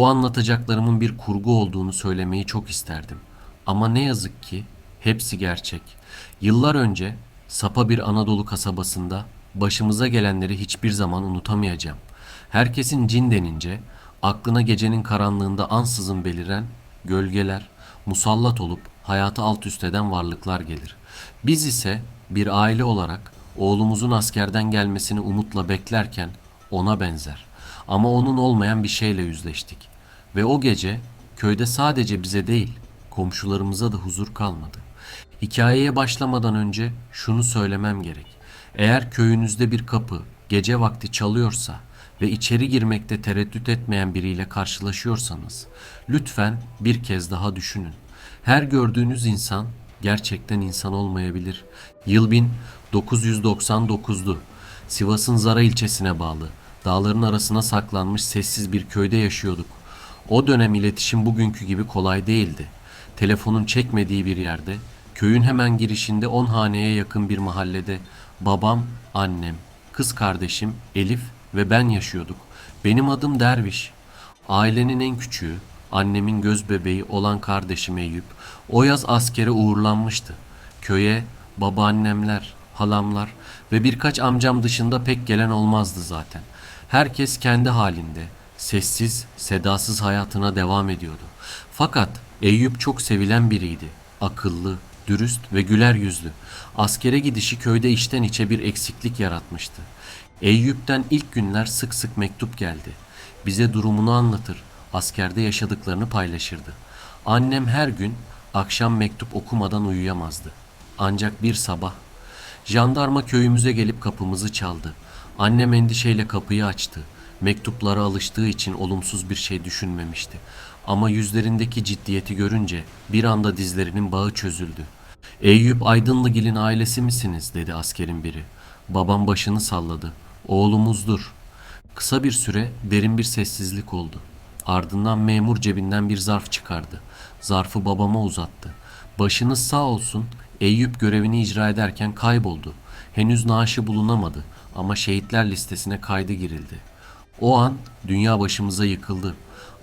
Bu anlatacaklarımın bir kurgu olduğunu söylemeyi çok isterdim. Ama ne yazık ki hepsi gerçek. Yıllar önce Sapa bir Anadolu kasabasında başımıza gelenleri hiçbir zaman unutamayacağım. Herkesin cin denince aklına gecenin karanlığında ansızın beliren gölgeler, musallat olup hayatı alt üst eden varlıklar gelir. Biz ise bir aile olarak oğlumuzun askerden gelmesini umutla beklerken ona benzer. Ama onun olmayan bir şeyle yüzleştik. Ve o gece köyde sadece bize değil, komşularımıza da huzur kalmadı. Hikayeye başlamadan önce şunu söylemem gerek. Eğer köyünüzde bir kapı gece vakti çalıyorsa ve içeri girmekte tereddüt etmeyen biriyle karşılaşıyorsanız lütfen bir kez daha düşünün. Her gördüğünüz insan gerçekten insan olmayabilir. Yıl 1999'du. Sivas'ın Zara ilçesine bağlı, dağların arasına saklanmış sessiz bir köyde yaşıyorduk. O dönem iletişim bugünkü gibi kolay değildi. Telefonun çekmediği bir yerde, köyün hemen girişinde 10 haneye yakın bir mahallede babam, annem, kız kardeşim Elif ve ben yaşıyorduk. Benim adım Derviş. Ailenin en küçüğü, annemin göz bebeği olan kardeşim Eyüp, o yaz askere uğurlanmıştı. Köye babaannemler, halamlar ve birkaç amcam dışında pek gelen olmazdı zaten. Herkes kendi halinde, sessiz, sedasız hayatına devam ediyordu. Fakat Eyüp çok sevilen biriydi. Akıllı, dürüst ve güler yüzlü. Askere gidişi köyde içten içe bir eksiklik yaratmıştı. Eyüp'ten ilk günler sık sık mektup geldi. Bize durumunu anlatır, askerde yaşadıklarını paylaşırdı. Annem her gün akşam mektup okumadan uyuyamazdı. Ancak bir sabah jandarma köyümüze gelip kapımızı çaldı. Annem endişeyle kapıyı açtı. Mektuplara alıştığı için olumsuz bir şey düşünmemişti. Ama yüzlerindeki ciddiyeti görünce bir anda dizlerinin bağı çözüldü. Eyüp Aydınlıgil'in ailesi misiniz dedi askerin biri. Babam başını salladı. Oğlumuzdur. Kısa bir süre derin bir sessizlik oldu. Ardından memur cebinden bir zarf çıkardı. Zarfı babama uzattı. Başınız sağ olsun. Eyüp görevini icra ederken kayboldu. Henüz naaşı bulunamadı ama şehitler listesine kaydı girildi. O an dünya başımıza yıkıldı.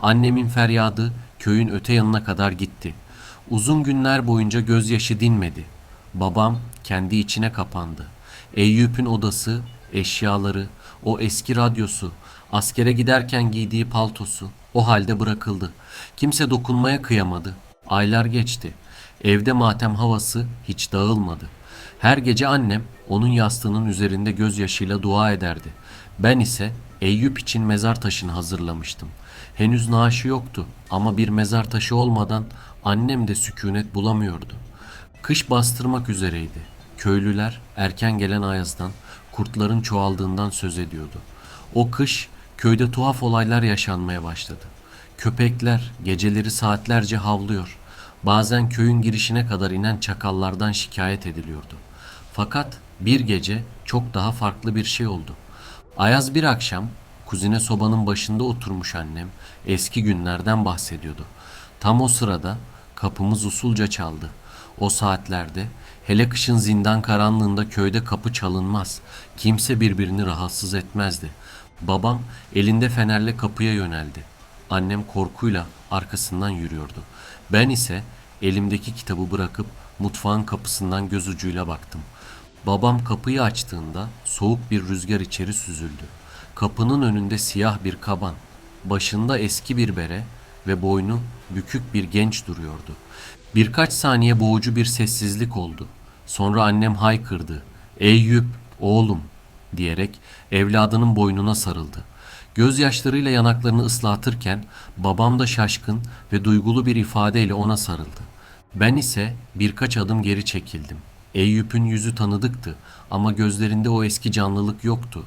Annemin feryadı köyün öte yanına kadar gitti. Uzun günler boyunca gözyaşı dinmedi. Babam kendi içine kapandı. Eyüp'ün odası, eşyaları, o eski radyosu, askere giderken giydiği paltosu o halde bırakıldı. Kimse dokunmaya kıyamadı. Aylar geçti. Evde matem havası hiç dağılmadı. Her gece annem onun yastığının üzerinde gözyaşıyla dua ederdi. Ben ise Eyüp için mezar taşını hazırlamıştım. Henüz naaşı yoktu ama bir mezar taşı olmadan annem de sükunet bulamıyordu. Kış bastırmak üzereydi. Köylüler erken gelen ayazdan, kurtların çoğaldığından söz ediyordu. O kış köyde tuhaf olaylar yaşanmaya başladı. Köpekler geceleri saatlerce havlıyor. Bazen köyün girişine kadar inen çakallardan şikayet ediliyordu. Fakat bir gece çok daha farklı bir şey oldu. Ayaz bir akşam kuzine sobanın başında oturmuş annem eski günlerden bahsediyordu. Tam o sırada kapımız usulca çaldı. O saatlerde hele kışın zindan karanlığında köyde kapı çalınmaz. Kimse birbirini rahatsız etmezdi. Babam elinde fenerle kapıya yöneldi. Annem korkuyla arkasından yürüyordu. Ben ise elimdeki kitabı bırakıp mutfağın kapısından göz ucuyla baktım. Babam kapıyı açtığında soğuk bir rüzgar içeri süzüldü. Kapının önünde siyah bir kaban, başında eski bir bere ve boynu bükük bir genç duruyordu. Birkaç saniye boğucu bir sessizlik oldu. Sonra annem haykırdı. Eyüp, oğlum diyerek evladının boynuna sarıldı. Gözyaşlarıyla yanaklarını ıslatırken babam da şaşkın ve duygulu bir ifadeyle ona sarıldı. Ben ise birkaç adım geri çekildim. Eyüp'ün yüzü tanıdıktı ama gözlerinde o eski canlılık yoktu.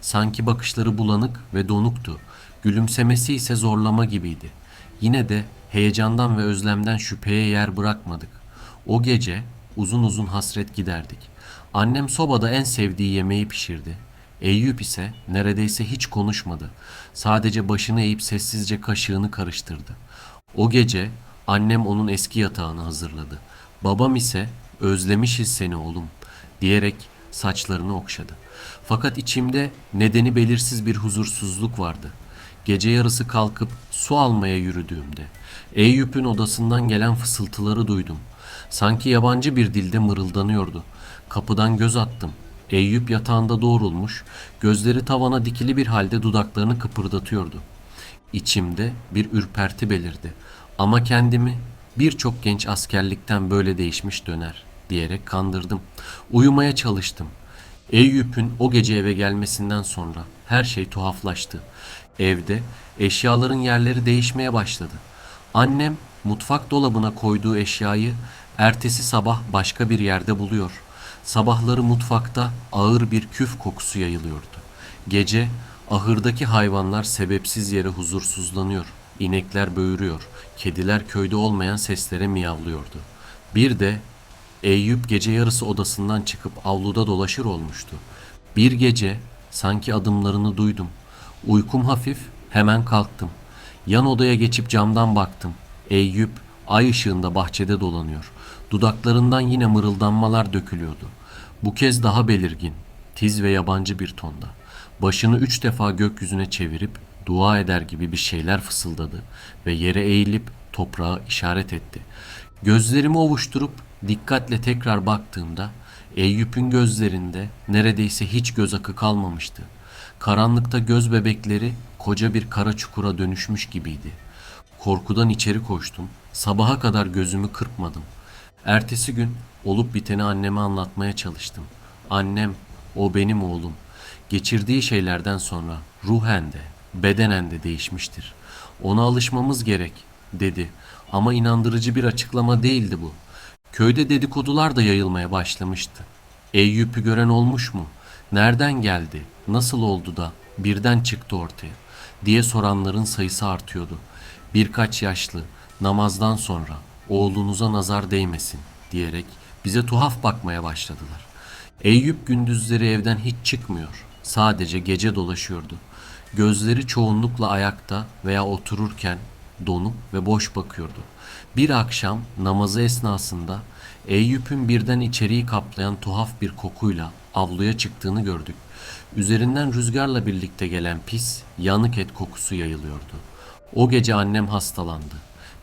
Sanki bakışları bulanık ve donuktu. Gülümsemesi ise zorlama gibiydi. Yine de heyecandan ve özlemden şüpheye yer bırakmadık. O gece uzun uzun hasret giderdik. Annem sobada en sevdiği yemeği pişirdi. Eyüp ise neredeyse hiç konuşmadı. Sadece başını eğip sessizce kaşığını karıştırdı. O gece annem onun eski yatağını hazırladı. Babam ise özlemişiz seni oğlum diyerek saçlarını okşadı. Fakat içimde nedeni belirsiz bir huzursuzluk vardı. gece yarısı kalkıp su almaya yürüdüğümde Eyüp'ün odasından gelen fısıltıları duydum. Sanki yabancı bir dilde mırıldanıyordu. Kapıdan göz attım. Eyüp yatağında doğrulmuş, gözleri tavana dikili bir halde dudaklarını kıpırdatıyordu. İçimde bir ürperti belirdi. Ama kendimi birçok genç askerlikten böyle değişmiş döner diyerek kandırdım. Uyumaya çalıştım. Eyüp'ün o gece eve gelmesinden sonra her şey tuhaflaştı. Evde eşyaların yerleri değişmeye başladı. Annem mutfak dolabına koyduğu eşyayı ertesi sabah başka bir yerde buluyor. Sabahları mutfakta ağır bir küf kokusu yayılıyordu. Gece ahırdaki hayvanlar sebepsiz yere huzursuzlanıyor. İnekler böğürüyor. Kediler köyde olmayan seslere miyavlıyordu. Bir de Eyüp gece yarısı odasından çıkıp avluda dolaşır olmuştu. Bir gece sanki adımlarını duydum. Uykum hafif, hemen kalktım. Yan odaya geçip camdan baktım. Eyüp ay ışığında bahçede dolanıyor. Dudaklarından yine mırıldanmalar dökülüyordu. Bu kez daha belirgin, tiz ve yabancı bir tonda. Başını üç defa gökyüzüne çevirip dua eder gibi bir şeyler fısıldadı ve yere eğilip toprağa işaret etti. Gözlerimi ovuşturup dikkatle tekrar baktığımda Eyüp'ün gözlerinde neredeyse hiç göz akı kalmamıştı. Karanlıkta göz bebekleri koca bir kara çukura dönüşmüş gibiydi. Korkudan içeri koştum. Sabaha kadar gözümü kırpmadım. Ertesi gün olup biteni anneme anlatmaya çalıştım. Annem, o benim oğlum. Geçirdiği şeylerden sonra ruhen de, bedenen de değişmiştir. Ona alışmamız gerek, dedi. Ama inandırıcı bir açıklama değildi bu. Köyde dedikodular da yayılmaya başlamıştı. Eyüp'ü gören olmuş mu? Nereden geldi? Nasıl oldu da birden çıktı ortaya? diye soranların sayısı artıyordu. Birkaç yaşlı namazdan sonra oğlunuza nazar değmesin diyerek bize tuhaf bakmaya başladılar. Eyüp gündüzleri evden hiç çıkmıyor. Sadece gece dolaşıyordu. Gözleri çoğunlukla ayakta veya otururken donup ve boş bakıyordu. Bir akşam namazı esnasında Eyüp'ün birden içeriği kaplayan tuhaf bir kokuyla avluya çıktığını gördük. Üzerinden rüzgarla birlikte gelen pis, yanık et kokusu yayılıyordu. O gece annem hastalandı.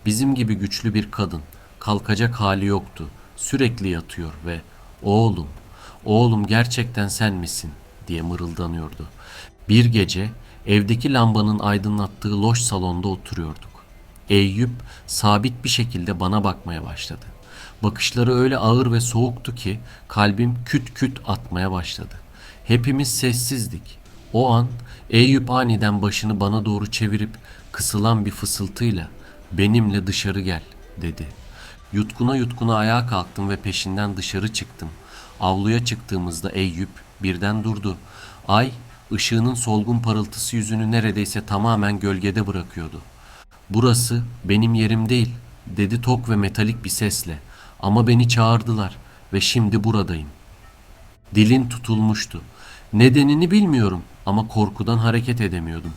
Bizim gibi güçlü bir kadın, kalkacak hali yoktu. Sürekli yatıyor ve "Oğlum, oğlum gerçekten sen misin?" diye mırıldanıyordu. Bir gece evdeki lambanın aydınlattığı loş salonda oturuyorduk. Eyüp sabit bir şekilde bana bakmaya başladı. Bakışları öyle ağır ve soğuktu ki kalbim küt küt atmaya başladı. Hepimiz sessizdik. O an Eyüp aniden başını bana doğru çevirip kısılan bir fısıltıyla benimle dışarı gel dedi. Yutkuna yutkuna ayağa kalktım ve peşinden dışarı çıktım. Avluya çıktığımızda Eyüp birden durdu. Ay ışığının solgun parıltısı yüzünü neredeyse tamamen gölgede bırakıyordu. Burası benim yerim değil dedi tok ve metalik bir sesle. Ama beni çağırdılar ve şimdi buradayım. Dilin tutulmuştu. Nedenini bilmiyorum ama korkudan hareket edemiyordum.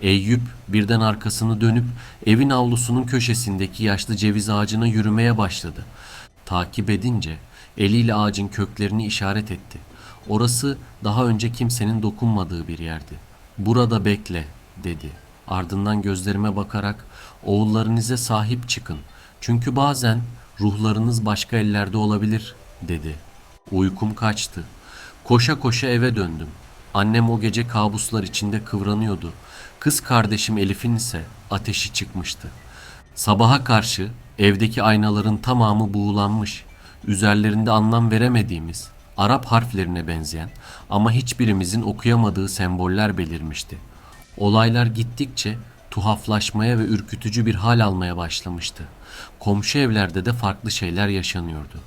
Eyüp birden arkasını dönüp evin avlusunun köşesindeki yaşlı ceviz ağacına yürümeye başladı. Takip edince eliyle ağacın köklerini işaret etti. Orası daha önce kimsenin dokunmadığı bir yerdi. Burada bekle dedi. Ardından gözlerime bakarak oğullarınıza sahip çıkın. Çünkü bazen ruhlarınız başka ellerde olabilir dedi. Uykum kaçtı. Koşa koşa eve döndüm. Annem o gece kabuslar içinde kıvranıyordu. Kız kardeşim Elif'in ise ateşi çıkmıştı. Sabaha karşı evdeki aynaların tamamı buğulanmış. Üzerlerinde anlam veremediğimiz, Arap harflerine benzeyen ama hiçbirimizin okuyamadığı semboller belirmişti. Olaylar gittikçe tuhaflaşmaya ve ürkütücü bir hal almaya başlamıştı. Komşu evlerde de farklı şeyler yaşanıyordu.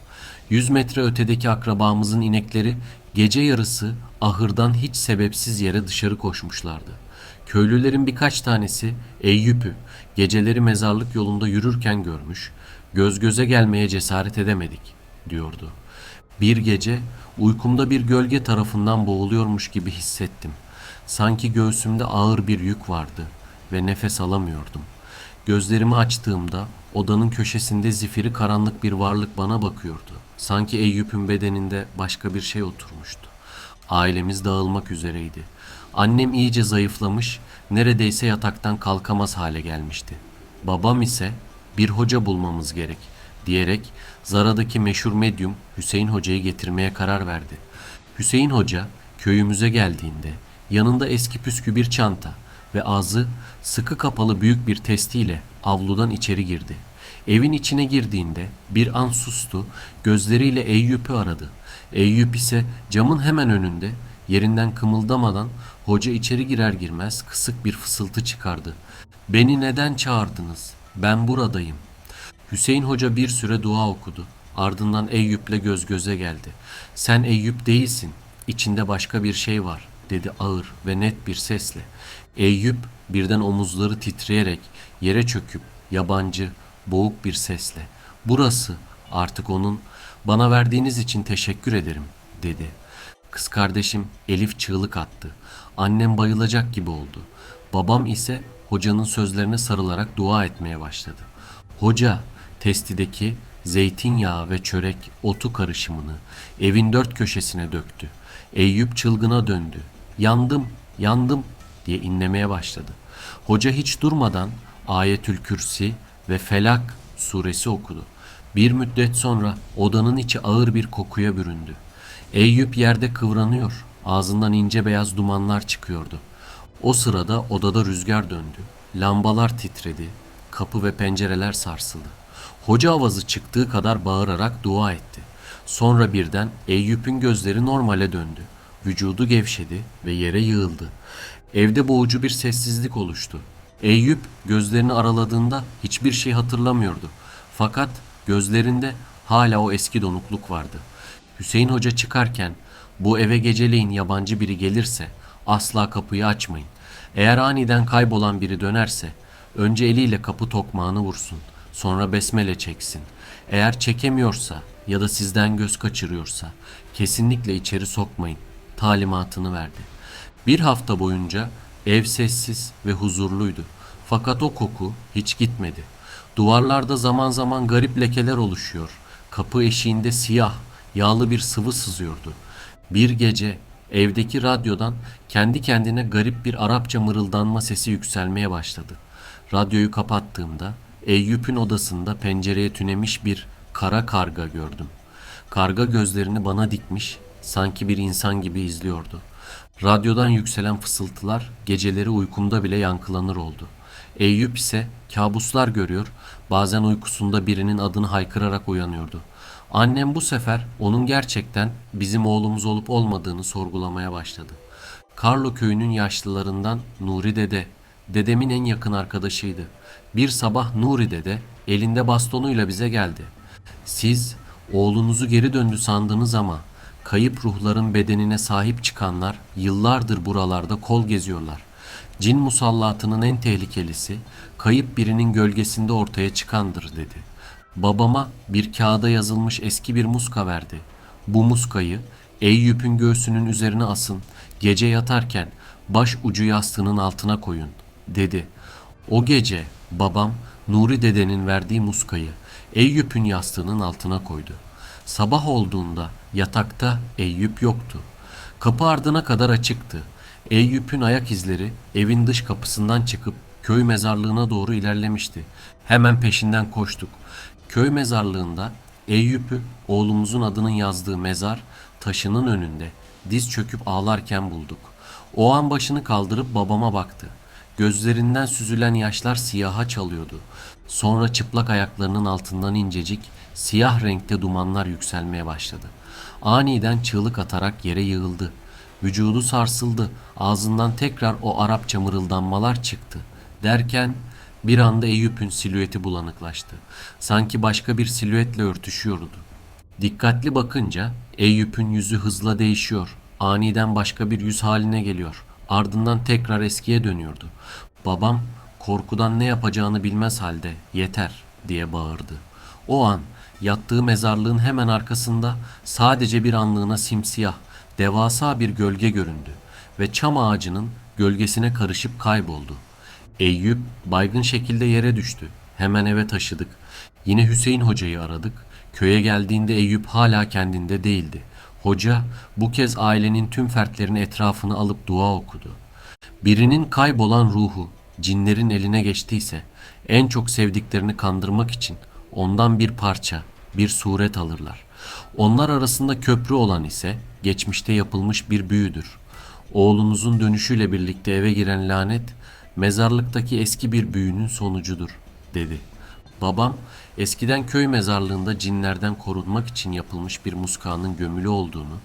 Yüz metre ötedeki akrabamızın inekleri gece yarısı ahırdan hiç sebepsiz yere dışarı koşmuşlardı. Köylülerin birkaç tanesi Eyüp'ü geceleri mezarlık yolunda yürürken görmüş, göz göze gelmeye cesaret edemedik diyordu. Bir gece uykumda bir gölge tarafından boğuluyormuş gibi hissettim. Sanki göğsümde ağır bir yük vardı ve nefes alamıyordum. Gözlerimi açtığımda odanın köşesinde zifiri karanlık bir varlık bana bakıyordu. Sanki Eyüp'ün bedeninde başka bir şey oturmuştu. Ailemiz dağılmak üzereydi. Annem iyice zayıflamış neredeyse yataktan kalkamaz hale gelmişti. Babam ise bir hoca bulmamız gerek diyerek Zara'daki meşhur medyum Hüseyin Hoca'yı getirmeye karar verdi. Hüseyin Hoca köyümüze geldiğinde yanında eski püskü bir çanta ve ağzı sıkı kapalı büyük bir testiyle avludan içeri girdi. Evin içine girdiğinde bir an sustu, gözleriyle Eyüp'ü aradı. Eyüp ise camın hemen önünde yerinden kımıldamadan hoca içeri girer girmez kısık bir fısıltı çıkardı. Beni neden çağırdınız? Ben buradayım. Hüseyin Hoca bir süre dua okudu. Ardından Eyüp'le göz göze geldi. Sen Eyüp değilsin. İçinde başka bir şey var dedi ağır ve net bir sesle. Eyüp birden omuzları titreyerek yere çöküp yabancı, boğuk bir sesle burası artık onun bana verdiğiniz için teşekkür ederim dedi. Kız kardeşim Elif çığlık attı. Annem bayılacak gibi oldu. Babam ise hocanın sözlerine sarılarak dua etmeye başladı. Hoca testideki zeytinyağı ve çörek otu karışımını evin dört köşesine döktü. Eyüp çılgına döndü. Yandım, yandım diye inlemeye başladı. Hoca hiç durmadan Ayetül Kürsi ve Felak suresi okudu. Bir müddet sonra odanın içi ağır bir kokuya büründü. Eyüp yerde kıvranıyor. Ağzından ince beyaz dumanlar çıkıyordu. O sırada odada rüzgar döndü. Lambalar titredi. Kapı ve pencereler sarsıldı. Hoca avazı çıktığı kadar bağırarak dua etti. Sonra birden Eyüp'ün gözleri normale döndü. Vücudu gevşedi ve yere yığıldı. Evde boğucu bir sessizlik oluştu. Eyüp gözlerini araladığında hiçbir şey hatırlamıyordu. Fakat gözlerinde hala o eski donukluk vardı. Hüseyin Hoca çıkarken bu eve geceleyin yabancı biri gelirse asla kapıyı açmayın. Eğer aniden kaybolan biri dönerse önce eliyle kapı tokmağını vursun. Sonra besmele çeksin. Eğer çekemiyorsa ya da sizden göz kaçırıyorsa kesinlikle içeri sokmayın talimatını verdi. Bir hafta boyunca ev sessiz ve huzurluydu. Fakat o koku hiç gitmedi. Duvarlarda zaman zaman garip lekeler oluşuyor. Kapı eşiğinde siyah, yağlı bir sıvı sızıyordu. Bir gece evdeki radyodan kendi kendine garip bir Arapça mırıldanma sesi yükselmeye başladı. Radyoyu kapattığımda Eyüp'ün odasında pencereye tünemiş bir kara karga gördüm. Karga gözlerini bana dikmiş, sanki bir insan gibi izliyordu. Radyodan yükselen fısıltılar geceleri uykumda bile yankılanır oldu. Eyüp ise kabuslar görüyor, bazen uykusunda birinin adını haykırarak uyanıyordu. Annem bu sefer onun gerçekten bizim oğlumuz olup olmadığını sorgulamaya başladı. Karlo köyünün yaşlılarından Nuri dede, dedemin en yakın arkadaşıydı. Bir sabah Nuri dede elinde bastonuyla bize geldi. Siz oğlunuzu geri döndü sandınız ama kayıp ruhların bedenine sahip çıkanlar yıllardır buralarda kol geziyorlar. Cin musallatının en tehlikelisi kayıp birinin gölgesinde ortaya çıkandır dedi. Babama bir kağıda yazılmış eski bir muska verdi. Bu muskayı Eyüp'ün göğsünün üzerine asın. Gece yatarken baş ucu yastığının altına koyun dedi. O gece babam Nuri dedenin verdiği muskayı Eyüp'ün yastığının altına koydu. Sabah olduğunda yatakta Eyüp yoktu. Kapı ardına kadar açıktı. Eyüp'ün ayak izleri evin dış kapısından çıkıp köy mezarlığına doğru ilerlemişti. Hemen peşinden koştuk. Köy mezarlığında Eyüp'ü oğlumuzun adının yazdığı mezar taşının önünde diz çöküp ağlarken bulduk. O an başını kaldırıp babama baktı. Gözlerinden süzülen yaşlar siyaha çalıyordu. Sonra çıplak ayaklarının altından incecik, siyah renkte dumanlar yükselmeye başladı. Aniden çığlık atarak yere yığıldı. Vücudu sarsıldı. Ağzından tekrar o Arapça mırıldanmalar çıktı. Derken bir anda Eyüp'ün silüeti bulanıklaştı. Sanki başka bir silüetle örtüşüyordu. Dikkatli bakınca Eyüp'ün yüzü hızla değişiyor. Aniden başka bir yüz haline geliyor. Ardından tekrar eskiye dönüyordu. Babam korkudan ne yapacağını bilmez halde yeter diye bağırdı. O an yattığı mezarlığın hemen arkasında sadece bir anlığına simsiyah, devasa bir gölge göründü ve çam ağacının gölgesine karışıp kayboldu. Eyüp baygın şekilde yere düştü. Hemen eve taşıdık. Yine Hüseyin hocayı aradık. Köye geldiğinde Eyüp hala kendinde değildi. Hoca bu kez ailenin tüm fertlerini etrafını alıp dua okudu. Birinin kaybolan ruhu cinlerin eline geçtiyse en çok sevdiklerini kandırmak için ondan bir parça, bir suret alırlar. Onlar arasında köprü olan ise geçmişte yapılmış bir büyüdür. Oğlunuzun dönüşüyle birlikte eve giren lanet mezarlıktaki eski bir büyünün sonucudur dedi. Babam eskiden köy mezarlığında cinlerden korunmak için yapılmış bir muskanın gömülü olduğunu,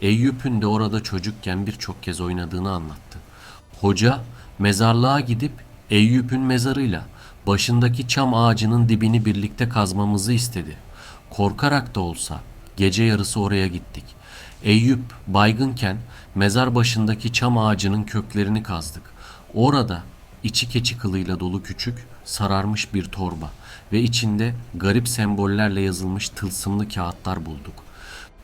Eyüp'ün de orada çocukken birçok kez oynadığını anlattı. Hoca mezarlığa gidip Eyüp'ün mezarıyla başındaki çam ağacının dibini birlikte kazmamızı istedi. Korkarak da olsa gece yarısı oraya gittik. Eyüp baygınken mezar başındaki çam ağacının köklerini kazdık. Orada içi keçi kılıyla dolu küçük, sararmış bir torba ve içinde garip sembollerle yazılmış tılsımlı kağıtlar bulduk.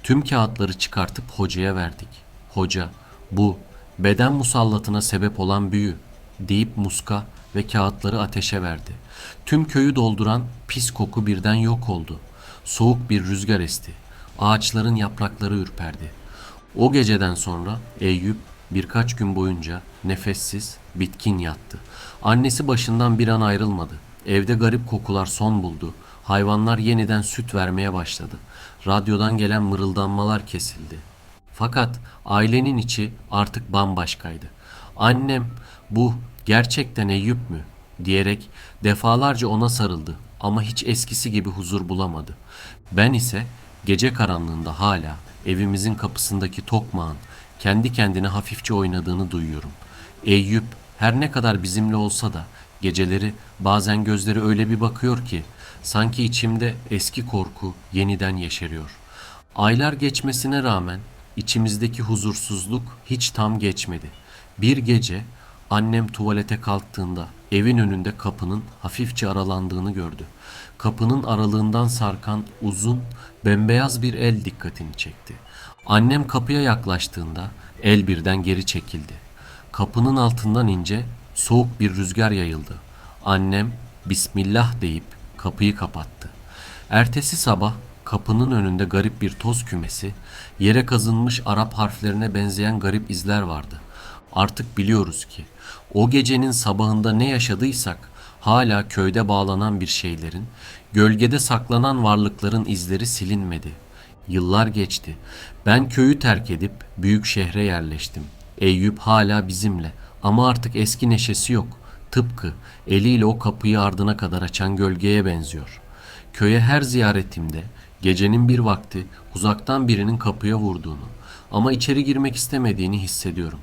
Tüm kağıtları çıkartıp hocaya verdik. Hoca, bu beden musallatına sebep olan büyü deyip muska ve kağıtları ateşe verdi. Tüm köyü dolduran pis koku birden yok oldu. Soğuk bir rüzgar esti. Ağaçların yaprakları ürperdi. O geceden sonra Eyüp birkaç gün boyunca nefessiz, bitkin yattı. Annesi başından bir an ayrılmadı. Evde garip kokular son buldu. Hayvanlar yeniden süt vermeye başladı. Radyodan gelen mırıldanmalar kesildi. Fakat ailenin içi artık bambaşkaydı. Annem bu gerçekten Eyüp mü diyerek defalarca ona sarıldı ama hiç eskisi gibi huzur bulamadı. Ben ise gece karanlığında hala evimizin kapısındaki tokmağın kendi kendine hafifçe oynadığını duyuyorum. Eyüp her ne kadar bizimle olsa da geceleri bazen gözleri öyle bir bakıyor ki sanki içimde eski korku yeniden yeşeriyor. Aylar geçmesine rağmen içimizdeki huzursuzluk hiç tam geçmedi. Bir gece annem tuvalete kalktığında evin önünde kapının hafifçe aralandığını gördü. Kapının aralığından sarkan uzun, bembeyaz bir el dikkatini çekti. Annem kapıya yaklaştığında el birden geri çekildi. Kapının altından ince, soğuk bir rüzgar yayıldı. Annem Bismillah deyip kapıyı kapattı. Ertesi sabah kapının önünde garip bir toz kümesi, yere kazınmış Arap harflerine benzeyen garip izler vardı. Artık biliyoruz ki o gecenin sabahında ne yaşadıysak hala köyde bağlanan bir şeylerin, gölgede saklanan varlıkların izleri silinmedi. Yıllar geçti. Ben köyü terk edip büyük şehre yerleştim. Eyüp hala bizimle ama artık eski neşesi yok. Tıpkı eliyle o kapıyı ardına kadar açan gölgeye benziyor. Köye her ziyaretimde gecenin bir vakti uzaktan birinin kapıya vurduğunu ama içeri girmek istemediğini hissediyorum.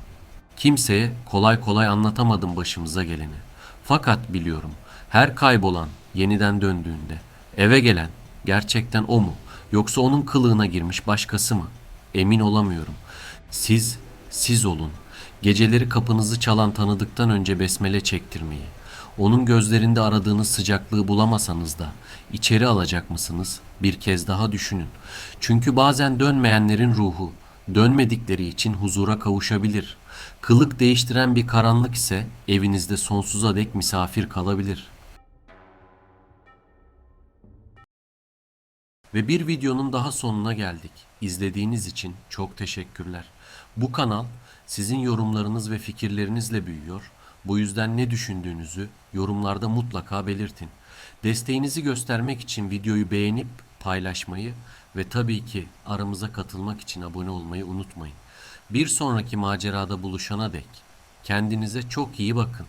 Kimseye kolay kolay anlatamadım başımıza geleni. Fakat biliyorum her kaybolan yeniden döndüğünde eve gelen gerçekten o mu yoksa onun kılığına girmiş başkası mı? Emin olamıyorum. Siz siz olun. Geceleri kapınızı çalan tanıdıktan önce besmele çektirmeyi. Onun gözlerinde aradığınız sıcaklığı bulamasanız da içeri alacak mısınız? Bir kez daha düşünün. Çünkü bazen dönmeyenlerin ruhu dönmedikleri için huzura kavuşabilir. Kılık değiştiren bir karanlık ise evinizde sonsuza dek misafir kalabilir. Ve bir videonun daha sonuna geldik. İzlediğiniz için çok teşekkürler. Bu kanal sizin yorumlarınız ve fikirlerinizle büyüyor. Bu yüzden ne düşündüğünüzü yorumlarda mutlaka belirtin. Desteğinizi göstermek için videoyu beğenip paylaşmayı ve tabii ki aramıza katılmak için abone olmayı unutmayın. Bir sonraki macerada buluşana dek kendinize çok iyi bakın.